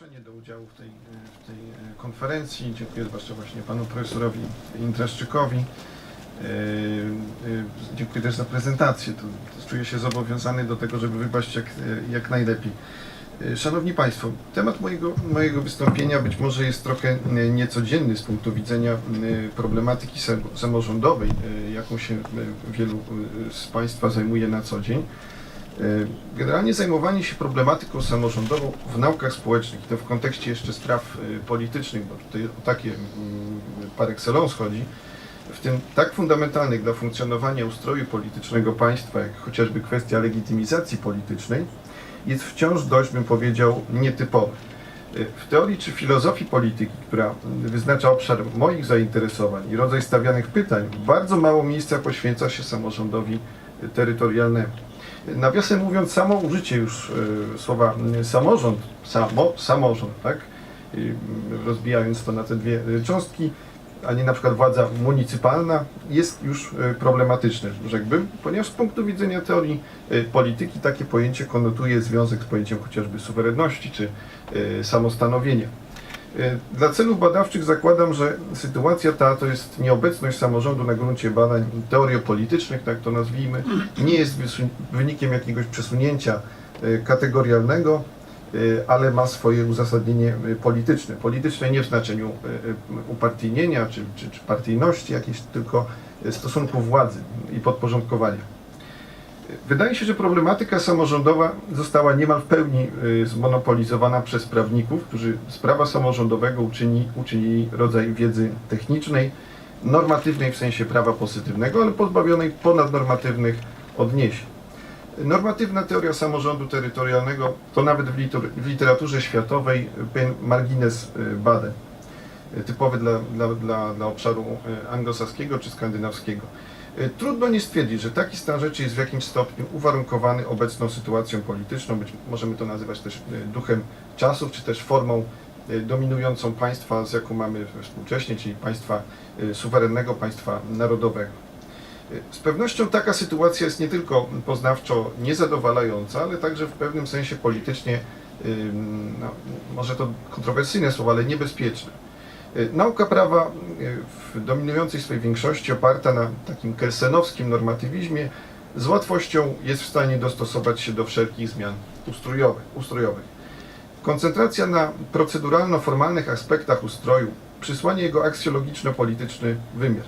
zaproszenie do udziału w tej, w tej e, konferencji. Dziękuję zwłaszcza właśnie panu profesorowi Intraszczykowi. E, e, Dziękuję też za prezentację. To, to czuję się zobowiązany do tego, żeby wypaść jak, jak najlepiej. Szanowni Państwo, temat mojego, mojego wystąpienia być może jest trochę niecodzienny z punktu widzenia problematyki sam- samorządowej, jaką się wielu z Państwa zajmuje na co dzień. E, Generalnie zajmowanie się problematyką samorządową w naukach społecznych, to w kontekście jeszcze spraw e, politycznych, bo tutaj o takie mm, par excellence chodzi, w tym tak fundamentalnych dla funkcjonowania ustroju politycznego państwa, jak chociażby kwestia legitymizacji politycznej, jest wciąż dość, bym powiedział, nietypowy. E, W teorii czy filozofii polityki, która wyznacza obszar moich zainteresowań i rodzaj stawianych pytań, bardzo mało miejsca poświęca się samorządowi terytorialnemu. Nawiasem mówiąc, samo użycie już e, słowa m, samorząd, samo, samorząd, tak? Rozbijając to na te dwie e, cząstki, a nie na przykład władza municypalna, jest już problematyczne, rzekłbym, ponieważ z punktu widzenia teorii polityki takie pojęcie konotuje związek z pojęciem chociażby suwerenności czy samostanowienia. E, Dla celów badawczych zakładam, że sytuacja ta to jest nieobecność samorządu na gruncie badań teoriopolitycznych, tak to nazwijmy, nie jest wynikiem jakiegoś przesunięcia e, kategorialnego, e, ale ma swoje uzasadnienie polityczne. Polityczne nie w znaczeniu upartyjnienia czy, czy, czy partyjności jakiejś, tylko stosunku władzy i podporządkowania. Wydaje się, że problematyka samorządowa została niemal w pełni y, zmonopolizowana przez prawników, którzy z prawa samorządowego uczyni, uczynili rodzaj wiedzy technicznej, normatywnej w sensie prawa pozytywnego, ale pozbawionej ponadnormatywnych odniesień. Normatywna teoria samorządu terytorialnego to nawet w, literaturze światowej margines y, badań, y, typowy dla, dla, dla, dla obszaru anglosaskiego czy skandynawskiego. Y, Trudno nie stwierdzić, że taki stan rzeczy jest w jakimś stopniu uwarunkowany obecną sytuacją polityczną, być możemy to nazywać też y, duchem czasów, czy też formą y, dominującą państwa, z jaką mamy współcześnie, czyli państwa suwerennego, państwa narodowego. Z pewnością taka sytuacja jest nie tylko poznawczo niezadowalająca, ale także w pewnym sensie politycznie, no, może to kontrowersyjne słowo, ale niebezpieczne. Y, Nauka prawa y, w dominującej swojej większości oparta na takim kelsenowskim normatywizmie z łatwością jest w stanie dostosować się do wszelkich zmian ustrojowych. ustrojowych. Koncentracja na proceduralno-formalnych aspektach ustroju, przysłanie jego aksjologiczno-polityczny wymiar.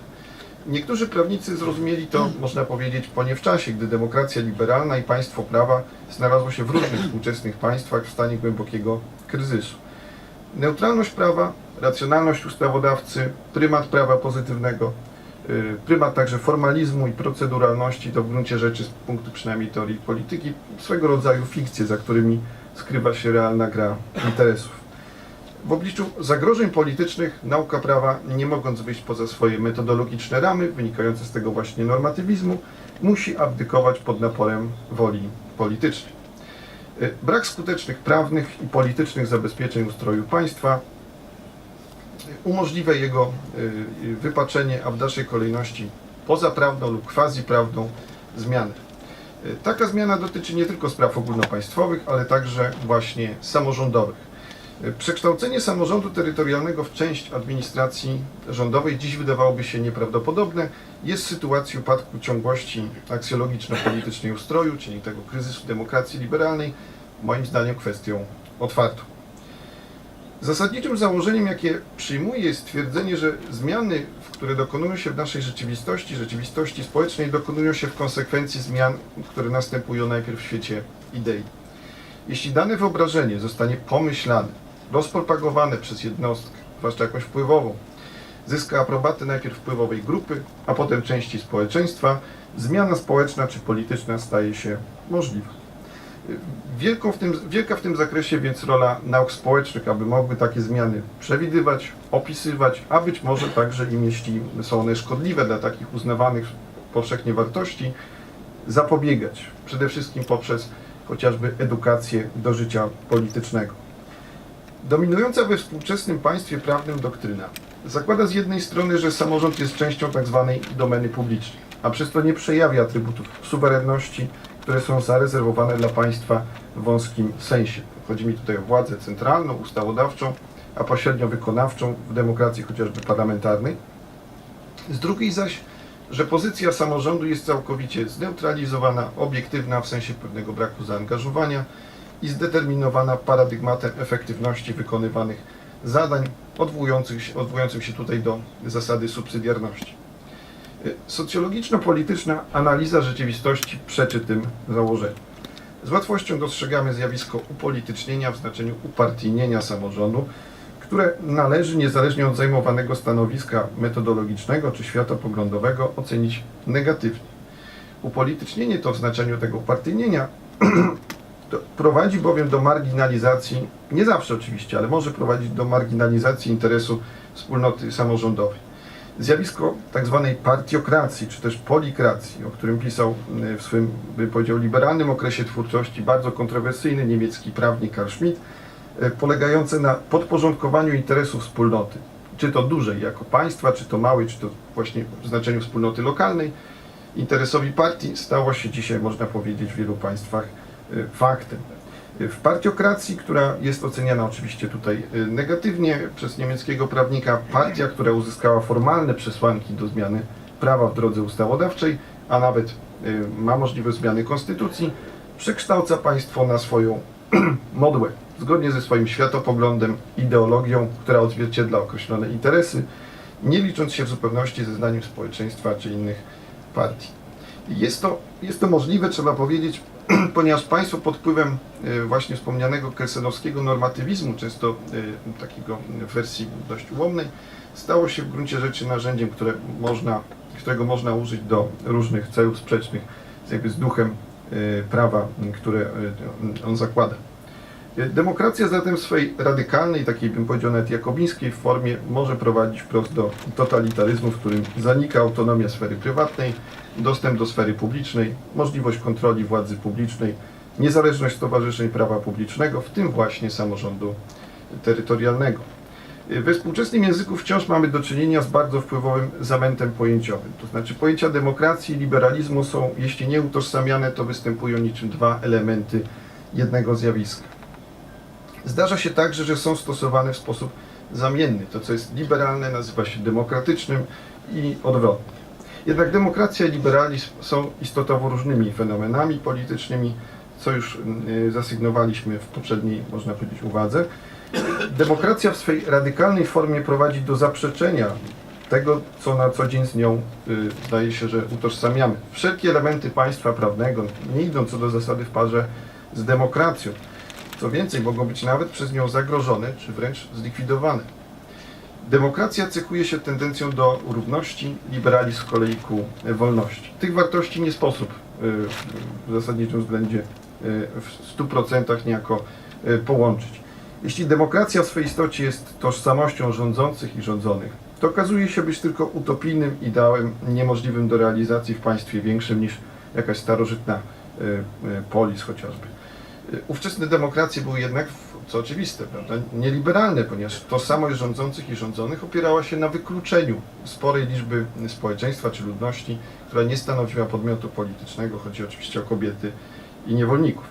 Niektórzy prawnicy zrozumieli to, można powiedzieć, po nie w czasie, gdy demokracja liberalna i państwo prawa znalazło się w różnych współczesnych państwach w stanie głębokiego kryzysu. Neutralność prawa, racjonalność ustawodawcy, prymat prawa pozytywnego, y, prymat także formalizmu i proceduralności to w gruncie rzeczy z punktu przynajmniej teorii polityki swego rodzaju fikcje, za którymi skrywa się realna gra interesów. W obliczu zagrożeń politycznych nauka prawa, nie mogąc wyjść poza swoje metodologiczne ramy, wynikające z tego właśnie normatywizmu, musi abdykować pod naporem woli politycznej. Y, Brak skutecznych prawnych i politycznych zabezpieczeń ustroju państwa umożliwia jego y, y, wypaczenie, a w dalszej kolejności pozaprawną lub quasi-prawną zmianę. Y, Taka zmiana dotyczy nie tylko spraw ogólnopaństwowych, ale także właśnie samorządowych. Przekształcenie samorządu terytorialnego w część administracji rządowej dziś wydawałoby się nieprawdopodobne. Jest sytuacji upadku ciągłości aksjologiczno-politycznej ustroju, czyli tego kryzysu demokracji liberalnej, moim zdaniem kwestią otwartą. Zasadniczym założeniem, jakie przyjmuję, jest stwierdzenie, że zmiany, które dokonują się w naszej rzeczywistości, rzeczywistości społecznej, dokonują się w konsekwencji zmian, które następują najpierw w świecie idei. Jeśli dane wyobrażenie zostanie pomyślane, rozpropagowane przez jednostkę, zwłaszcza jakąś wpływową, zyska aprobatę najpierw wpływowej grupy, a potem części społeczeństwa, zmiana społeczna czy polityczna staje się możliwa. Wielką w tym, wielka w tym zakresie więc rola nauk społecznych, aby mogły takie zmiany przewidywać, opisywać, a być może także im, jeśli są one szkodliwe dla takich uznawanych powszechnie wartości, zapobiegać. Przede wszystkim poprzez chociażby edukację do życia politycznego. Dominująca we współczesnym państwie prawnym doktryna zakłada z jednej strony, że samorząd jest częścią tzw. domeny publicznej, a przez to nie przejawia atrybutów suwerenności, które są zarezerwowane dla państwa w wąskim sensie. Chodzi mi tutaj o władzę centralną, ustawodawczą, a pośrednio wykonawczą w demokracji chociażby parlamentarnej. Z drugiej zaś, że pozycja samorządu jest całkowicie zneutralizowana, obiektywna w sensie pewnego braku zaangażowania i zdeterminowana paradygmatem efektywności wykonywanych zadań, odwołujących się, odwołującym się tutaj do zasady subsydiarności. Socjologiczno-polityczna analiza rzeczywistości przeczy tym założeniom. Z łatwością dostrzegamy zjawisko upolitycznienia w znaczeniu upartyjnienia samorządu, które należy, niezależnie od zajmowanego stanowiska metodologicznego czy światopoglądowego, ocenić negatywnie. Upolitycznienie to w znaczeniu tego upartyjnienia prowadzi bowiem do marginalizacji, nie zawsze oczywiście, ale może prowadzić do marginalizacji interesu wspólnoty samorządowej. Zjawisko tak zwanej partiokracji, czy też polikracji, o którym pisał y, w swym, bym powiedział, liberalnym okresie twórczości bardzo kontrowersyjny niemiecki prawnik Karl Schmitt, y, polegające na podporządkowaniu interesów wspólnoty, czy to dużej jako państwa, czy to małej, czy to właśnie w znaczeniu wspólnoty lokalnej, interesowi partii stało się dzisiaj, można powiedzieć, w wielu państwach y, faktem. W partiokracji, która jest oceniana oczywiście tutaj y, negatywnie przez niemieckiego prawnika, partia, która uzyskała formalne przesłanki do zmiany prawa w drodze ustawodawczej, a nawet y, ma możliwość zmiany konstytucji, przekształca państwo na swoją modłę, zgodnie ze swoim światopoglądem, ideologią, która odzwierciedla określone interesy, nie licząc się w zupełności ze zdaniem społeczeństwa czy innych partii. Jest to, jest to możliwe, trzeba powiedzieć, ponieważ państwo pod wpływem e, właśnie wspomnianego kelsenowskiego normatywizmu, często e, takiego w wersji dość ułomnej, stało się w gruncie rzeczy narzędziem, które można, którego można użyć do różnych celów sprzecznych jakby z duchem e, prawa, które on zakłada. Demokracja zatem w swej radykalnej, takiej bym powiedział nawet jakobińskiej formie może prowadzić wprost do totalitaryzmu, w którym zanika autonomia sfery prywatnej, dostęp do sfery publicznej, możliwość kontroli władzy publicznej, niezależność stowarzyszeń prawa publicznego, w tym właśnie samorządu terytorialnego. We współczesnym języku wciąż mamy do czynienia z bardzo wpływowym zamętem pojęciowym. To znaczy pojęcia demokracji i liberalizmu są, jeśli nie utożsamiane, to występują niczym dwa elementy jednego zjawiska. Zdarza się także, że są stosowane w sposób zamienny. To, co jest liberalne, nazywa się demokratycznym i odwrotnie. Jednak demokracja i liberalizm są istotowo różnymi fenomenami politycznymi, co już y, zasygnowaliśmy w poprzedniej, można powiedzieć, uwadze. Demokracja w swej radykalnej formie prowadzi do zaprzeczenia tego, co na co dzień z nią y, zdaje się, że utożsamiamy. Wszelkie elementy państwa prawnego nie idą co do zasady w parze z demokracją. Co więcej, mogą być nawet przez nią zagrożone, czy wręcz zlikwidowane. Demokracja cechuje się tendencją do równości, liberalizm z kolei ku wolności. Tych wartości nie sposób y, w zasadniczym względzie y, w 100% niejako y, połączyć. Jeśli demokracja w swej istocie jest tożsamością rządzących i rządzonych, to okazuje się być tylko utopijnym ideałem niemożliwym do realizacji w państwie większym niż jakaś starożytna polis chociażby. Ówczesne demokracje były jednak, co oczywiste, prawda, nieliberalne, ponieważ tożsamość rządzących i rządzonych opierała się na wykluczeniu sporej liczby społeczeństwa czy ludności, która nie stanowiła podmiotu politycznego, chodzi oczywiście o kobiety i niewolników.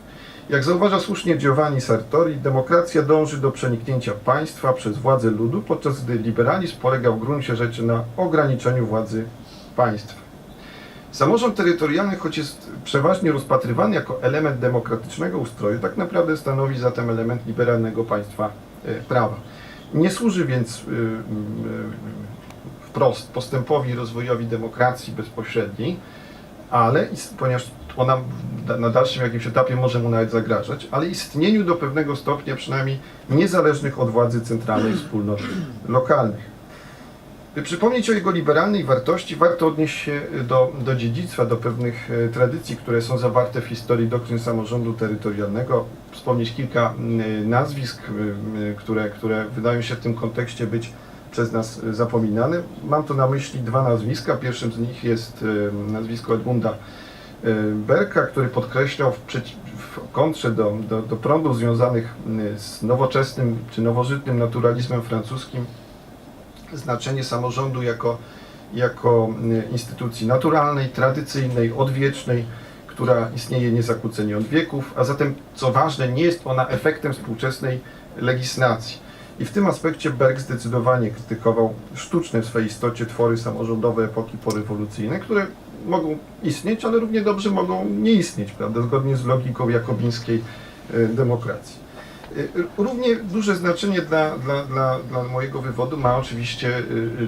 Jak zauważa słusznie Giovanni Sartori, demokracja dąży do przeniknięcia państwa przez władzę ludu, podczas gdy liberalizm polega w gruncie rzeczy na ograniczeniu władzy państwa. Samorząd terytorialny, choć jest przeważnie rozpatrywany jako element demokratycznego ustroju, tak naprawdę stanowi zatem element liberalnego państwa e, prawa. Nie służy więc y, y, wprost postępowi rozwojowi demokracji bezpośredniej, ale ponieważ ona na dalszym jakimś etapie może mu nawet zagrażać, ale istnieniu do pewnego stopnia przynajmniej niezależnych od władzy centralnej wspólnot lokalnych. By przypomnieć o jego liberalnej wartości, warto odnieść się do, do dziedzictwa, do pewnych e, tradycji, które są zawarte w historii doktryn samorządu terytorialnego. Wspomnieć kilka nazwisk, które, które wydają się w tym kontekście być przez nas zapominane. Mam tu na myśli dwa nazwiska. Pierwszym z nich jest y, nazwisko Edmunda y, Berka, który podkreślał w, w kontrze do, do, do prądów związanych z nowoczesnym czy nowożytnym naturalizmem francuskim znaczenie samorządu jako, jako y, instytucji naturalnej, tradycyjnej, odwiecznej, która istnieje niezakłócenie od wieków, a zatem, co ważne, nie jest ona efektem współczesnej legislacji. I w tym aspekcie Berg zdecydowanie krytykował sztuczne w swojej istocie twory samorządowe epoki porewolucyjnej, które mogą istnieć, ale równie dobrze mogą nie istnieć, prawda, zgodnie z logiką jakobińskiej e, demokracji. E, Równie duże znaczenie dla, dla, dla, dla mojego wywodu ma oczywiście e,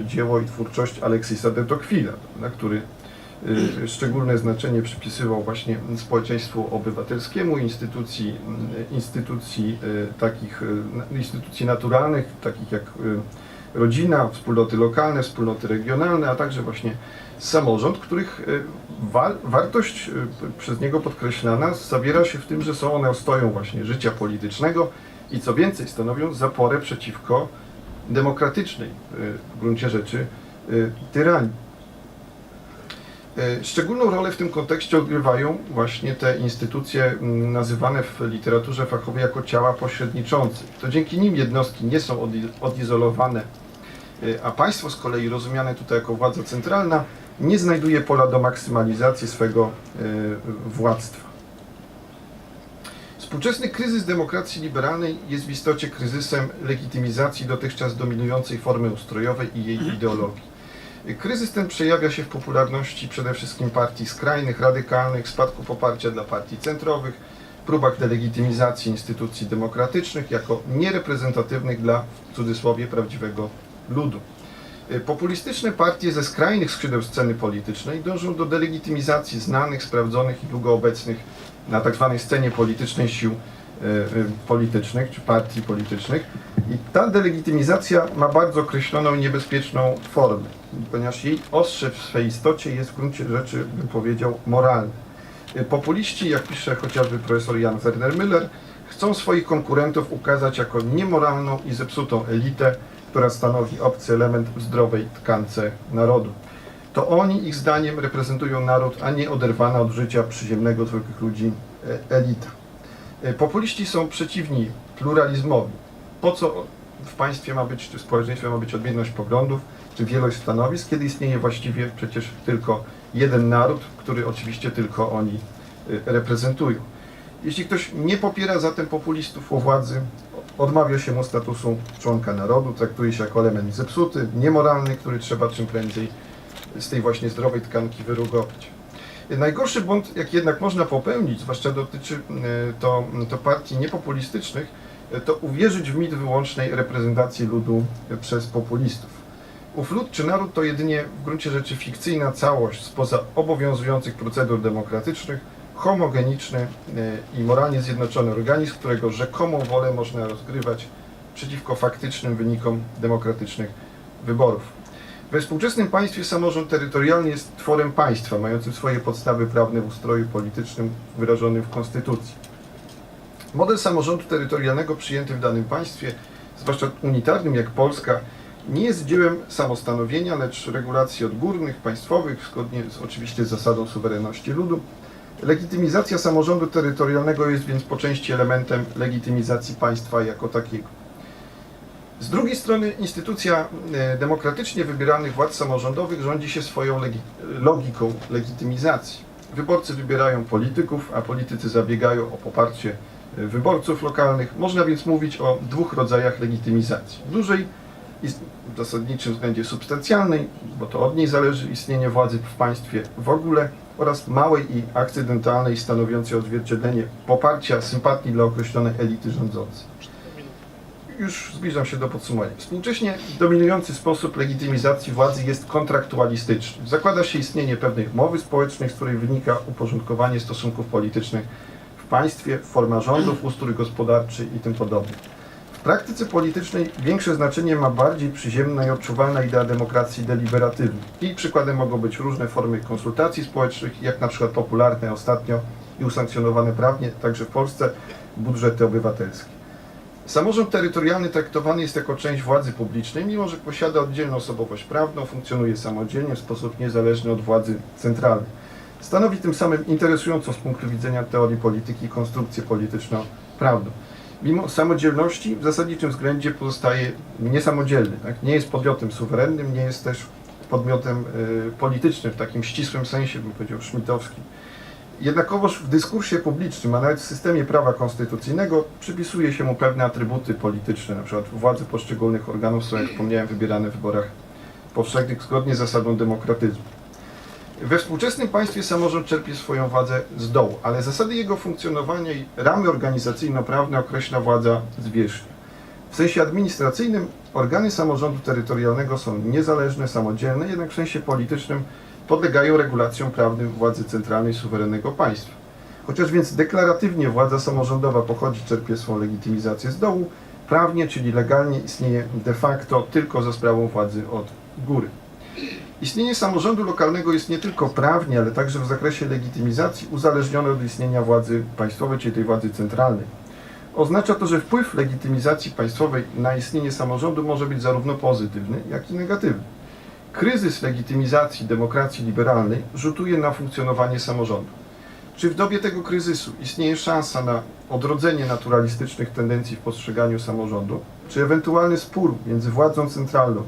dzieło i twórczość Aleksisa de Tocqueville'a, prawda, który szczególne znaczenie przypisywał właśnie społeczeństwu obywatelskiemu, instytucji, instytucji takich, instytucji naturalnych, takich jak rodzina, wspólnoty lokalne, wspólnoty regionalne, a także właśnie samorząd, których e, wa- wartość e, przez niego podkreślana zawiera się w tym, że są one ostoją właśnie życia politycznego i co więcej stanowią zaporę przeciwko demokratycznej e, w gruncie rzeczy tyranii. Szczególną rolę w tym kontekście odgrywają właśnie te instytucje mm, nazywane w literaturze fachowej jako ciała pośredniczące. To dzięki nim jednostki nie są odi- odizolowane, a państwo z kolei rozumiane tutaj jako władza centralna nie znajduje pola do maksymalizacji swego e, władztwa. Współczesny kryzys demokracji liberalnej jest w istocie kryzysem legitymizacji dotychczas dominującej formy ustrojowej i jej ideologii. Kryzys ten przejawia się w popularności przede wszystkim partii skrajnych, radykalnych, spadku poparcia dla partii centrowych, próbach delegitymizacji instytucji demokratycznych jako niereprezentatywnych dla, w cudzysłowie, prawdziwego ludu. Y, Populistyczne partie ze skrajnych skrzydeł sceny politycznej dążą do delegitymizacji znanych, sprawdzonych i długo obecnych na tzw. scenie politycznej sił y, y, politycznych czy partii politycznych. I ta delegitymizacja ma bardzo określoną i niebezpieczną formę, ponieważ jej ostrze w swej istocie jest w gruncie rzeczy, bym powiedział, moralne. Y, Populiści, jak pisze chociażby profesor Jan Werner Müller, chcą swoich konkurentów ukazać jako niemoralną i zepsutą elitę, która stanowi obcy element w zdrowej tkance narodu. To oni, ich zdaniem, reprezentują naród, a nie oderwana od życia przyziemnego zwykłych ludzi e, elita. E, Populiści są przeciwni pluralizmowi. Po co w państwie ma być, czy w społeczeństwie ma być odmienność poglądów, czy wielość stanowisk, kiedy istnieje właściwie przecież tylko jeden naród, który oczywiście tylko oni e, reprezentują. Jeśli ktoś nie popiera zatem populistów u władzy, odmawia się mu statusu członka narodu, traktuje się jako element zepsuty, niemoralny, który trzeba czym prędzej z tej właśnie zdrowej tkanki wyrugować. Najgorszy błąd, jaki jednak można popełnić, zwłaszcza dotyczy e, to, to partii niepopulistycznych, e, to uwierzyć w mit wyłącznej reprezentacji ludu przez populistów. Ów lud czy naród to jedynie w gruncie rzeczy fikcyjna całość spoza obowiązujących procedur demokratycznych, homogeniczny e, i moralnie zjednoczony organizm, którego rzekomą wolę można rozgrywać przeciwko faktycznym wynikom demokratycznych wyborów. We współczesnym państwie samorząd terytorialny jest tworem państwa, mającym swoje podstawy prawne w ustroju politycznym wyrażonym w konstytucji. Model samorządu terytorialnego przyjęty w danym państwie, zwłaszcza unitarnym jak Polska, nie jest dziełem samostanowienia, lecz regulacji odgórnych, państwowych, zgodnie z oczywiście z zasadą suwerenności ludu. Legitymizacja samorządu terytorialnego jest więc po części elementem legitymizacji państwa jako takiego. Z drugiej strony instytucja e, demokratycznie wybieranych władz samorządowych rządzi się swoją legi logiką legitymizacji. Wyborcy wybierają polityków, a politycy zabiegają o poparcie e, wyborców lokalnych. Można więc mówić o dwóch rodzajach legitymizacji. Dużej i w zasadniczym względzie substancjalnej, bo to od niej zależy istnienie władzy w państwie w ogóle, oraz małej i akcydentalnej, stanowiącej odzwierciedlenie poparcia, sympatii dla określonej elity rządzącej. Już zbliżam się do podsumowania. Współcześnie dominujący sposób legitymizacji władzy jest kontraktualistyczny. Zakłada się istnienie pewnej umowy społecznej, z której wynika uporządkowanie stosunków politycznych w państwie, forma rządów, ustrój gospodarczy i tym podobne. Praktyce politycznej większe znaczenie ma bardziej przyziemna i odczuwalna idea demokracji deliberatywnej. Jej przykładem mogą być różne formy konsultacji społecznych, jak na przykład popularne ostatnio i usankcjonowane prawnie, także w Polsce, budżety obywatelskie. Samorząd terytorialny traktowany jest jako część władzy publicznej, mimo że posiada oddzielną osobowość prawną, funkcjonuje samodzielnie w sposób niezależny od władzy centralnej. Stanowi tym samym interesującą z punktu widzenia teorii polityki konstrukcję polityczno-prawną. Mimo samodzielności w zasadniczym względzie pozostaje niesamodzielny. Tak? Nie jest podmiotem suwerennym, nie jest też podmiotem y, politycznym w takim ścisłym sensie, bym powiedział, szmitowskim. Jednakowoż w dyskursie publicznym, a nawet w systemie prawa konstytucyjnego przypisuje się mu pewne atrybuty polityczne, przykład władze poszczególnych organów są, jak wspomniałem, wybierane w wyborach powszechnych zgodnie z zasadą demokratyzmu. We współczesnym państwie samorząd czerpie swoją władzę z dołu, ale zasady jego funkcjonowania i ramy organizacyjno-prawne określa władza zwierzchnia. W sensie administracyjnym organy samorządu terytorialnego są niezależne, samodzielne, jednak w sensie politycznym podlegają regulacjom prawnym władzy centralnej suwerennego państwa. Chociaż więc deklaratywnie władza samorządowa pochodzi, czerpie swą legitymizację z dołu, prawnie, czyli legalnie istnieje de facto tylko za sprawą władzy od góry. Istnienie samorządu lokalnego jest nie tylko prawnie, ale także w zakresie legitymizacji uzależnione od istnienia władzy państwowej, czyli tej władzy centralnej. Oznacza to, że wpływ legitymizacji państwowej na istnienie samorządu może być zarówno pozytywny, jak i negatywny. Kryzys legitymizacji demokracji liberalnej rzutuje na funkcjonowanie samorządu. Czy w dobie tego kryzysu istnieje szansa na odrodzenie naturalistycznych tendencji w postrzeganiu samorządu? Czy ewentualny spór między władzą centralną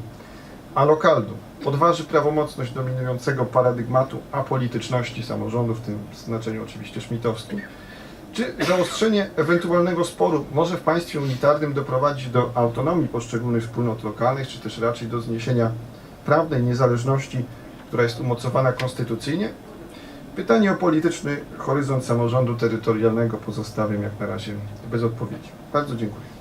a lokalną podważy prawomocność dominującego paradygmatu apolityczności samorządu, w tym znaczeniu oczywiście szmitowskim? Czy zaostrzenie ewentualnego sporu może w państwie unitarnym doprowadzić do autonomii poszczególnych wspólnot lokalnych, czy też raczej do zniesienia prawnej niezależności, która jest umocowana konstytucyjnie? Pytanie o polityczny horyzont samorządu terytorialnego pozostawiam jak na razie bez odpowiedzi. Bardzo dziękuję.